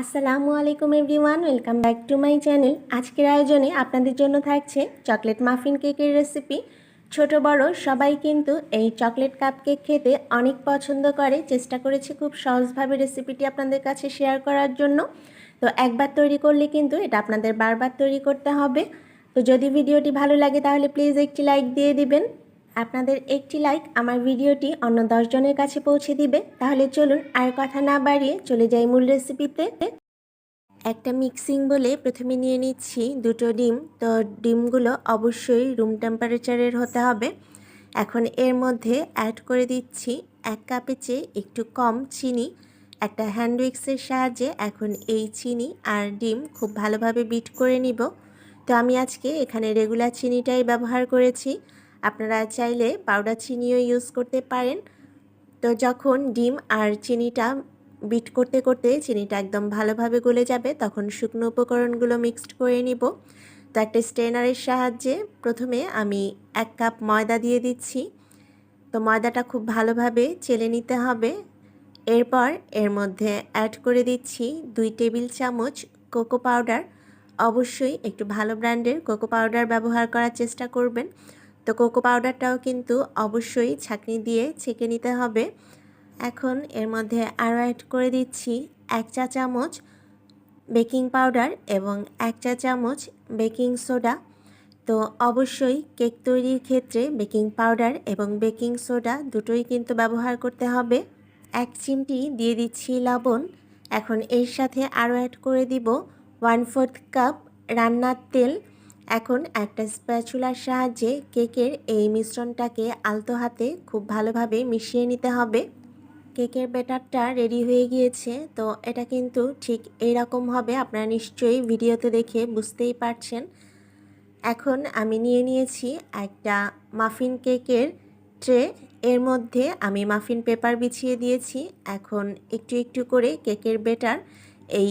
আসসালামু আলাইকুম everyone, welcome back to my channel. আজকের আয়োজনে আপনাদের জন্য থাকছে চকলেট মাফিন কেকের রেসিপি। ছোট, বড়, সবাই কিন্তু এই চকলেট কাপ কেক খেতে অনেক পছন্দ করে। চেষ্টা করেছি খুব সহজভাবে রেসিপিটি আপনাদের কাছে শেয়ার করার জন্য। তো একবার তৈরি করলে কিন্তু এটা আপনাদের বারবার তৈরি করতে হবে। তো যদি ভিডিওটি ভালো লাগে তাহলে প্লিজ একটি লাইক দিয়ে দিবেন। আপনাদের একটি লাইক আমার ভিডিওটি অন্য দশজনের কাছে পৌঁছে দিবে। তাহলে চলুন আর কথা না বাড়িয়ে চলে যাই মূল রেসিপিতে একটা মিক্সিং বলে প্রথমে নিয়ে নিচ্ছি দুটো ডিম। তো ডিমগুলো অবশ্যই রুম টেম্পারেচারের হতে হবে। এখন এর মধ্যে অ্যাড করে দিচ্ছি এক কাপে চেয়ে একটু কম চিনি। একটা হ্যান্ড উইক্সের সাহায্যে এখন এই চিনি আর ডিম খুব ভালোভাবে বিট করে নিব। তো আমি আজকে এখানে রেগুলার চিনিটাই ব্যবহার করেছি। আপনারা চাইলে পাউডার চিনিও ইউজ করতে পারেন। তো যখন ডিম আর চিনিটা বিট করতে করতে চিনিটা একদম ভালোভাবে গলে যাবে, তখন শুকনো উপকরণগুলো মিক্সড করে নিব। তো একটা স্টেনারের সাহায্যে প্রথমে আমি এক কাপ ময়দা দিয়ে দিচ্ছি। তো ময়দাটা খুব ভালোভাবে চেলে নিতে হবে। এরপর এর মধ্যে অ্যাড করে দিচ্ছি দুই টেবিল চামচ কোকো পাউডার অবশ্যই একটু ভালো ব্র্যান্ডের কোকো পাউডার ব্যবহার করার চেষ্টা করবেন। তো কোকো পাউডারটাও কিন্তু অবশ্যই ছাঁকনি দিয়ে ছেঁকে নিতে হবে। এখন এর মধ্যে আরও অ্যাড করে দিচ্ছি এক চা চামচ বেকিং পাউডার এবং এক চা চামচ বেকিং সোডা তো অবশ্যই কেক তৈরির ক্ষেত্রে বেকিং পাউডার এবং বেকিং সোডা দুটোই কিন্তু ব্যবহার করতে হবে। এক চিমটি দিয়ে দিচ্ছি লবণ। এখন এর সাথে আরও অ্যাড করে দিব ওয়ান ফোর্থ কাপ রান্নার তেল। এখন একটা স্প্যাচুলার সাহায্যে কেকের এই মিশ্রণটাকে আলতো হাতে খুব ভালোভাবে মিশিয়ে নিতে হবে। কেকের ব্যাটারটা রেডি হয়ে গিয়েছে, তো এটা কিন্তু ঠিক এইরকম হবে, আপনারা নিশ্চয়ই ভিডিওতে দেখে বুঝতেই পারছেন। এখন আমি নিয়ে নিয়েছি একটা মাফিন কেকের ট্রে এর মধ্যে আমি মাফিন পেপার বিছিয়ে দিয়েছি। এখন একটু একটু করে কেকের বেটার এই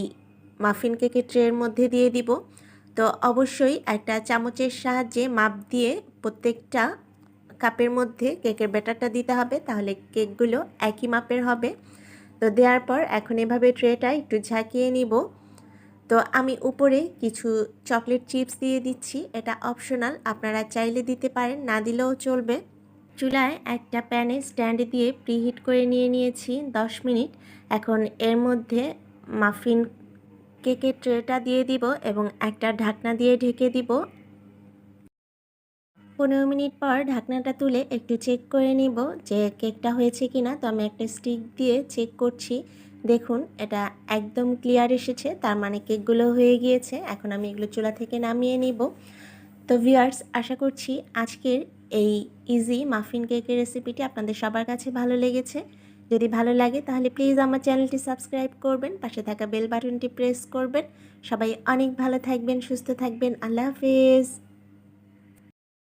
মাফিন কেকের ট্রের মধ্যে দিয়ে দিব। তো অবশ্যই একটা চামচের সাহায্যে মাপ দিয়ে প্রত্যেকটা কাপের মধ্যে কেকের ব্যাটারটা দিতে হবে, তাহলে কেকগুলো একই মাপের হবে। তো দেওয়ার পর এখন এভাবে ট্রেটা একটু ঝাঁকিয়ে নিব। তো আমি উপরে কিছু চকলেট চিপস দিয়ে দিচ্ছি, এটা অপশনাল, আপনারা চাইলে দিতে পারেন, না দিলেও চলবে। চুলায় একটা প্যানে স্ট্যান্ড দিয়ে প্রিহিট করে নিয়ে নিয়েছি দশ মিনিট। এখন এর মধ্যে মাফিন কেকের ট্রেটা দিয়ে দিব এবং একটা ঢাকনা দিয়ে ঢেকে দিব। পনেরো মিনিট পর ঢাকনাটা তুলে একটু চেক করে নিব যে কেকটা হয়েছে কি না তো আমি একটা স্টিক দিয়ে চেক করছি। দেখুন, এটা একদম ক্লিয়ার এসেছে, তার মানে কেকগুলো হয়ে গিয়েছে। এখন আমি এগুলো চুলা থেকে নামিয়ে নিব। তো ভিউয়ার্স, আশা করছি আজকের এই ইজি মাফিন কেকের রেসিপিটি আপনাদের সবার কাছে ভালো লেগেছে। যদি ভালো লাগে, তাহলে প্লিজ আমার চ্যানেলটি সাবস্ক্রাইব করবেন, পাশে থাকা বেল বাটনটি প্রেস করবেন। সবাই অনেক ভালো থাকবেন, সুস্থ থাকবেন, আল্লাহ হাফেজ।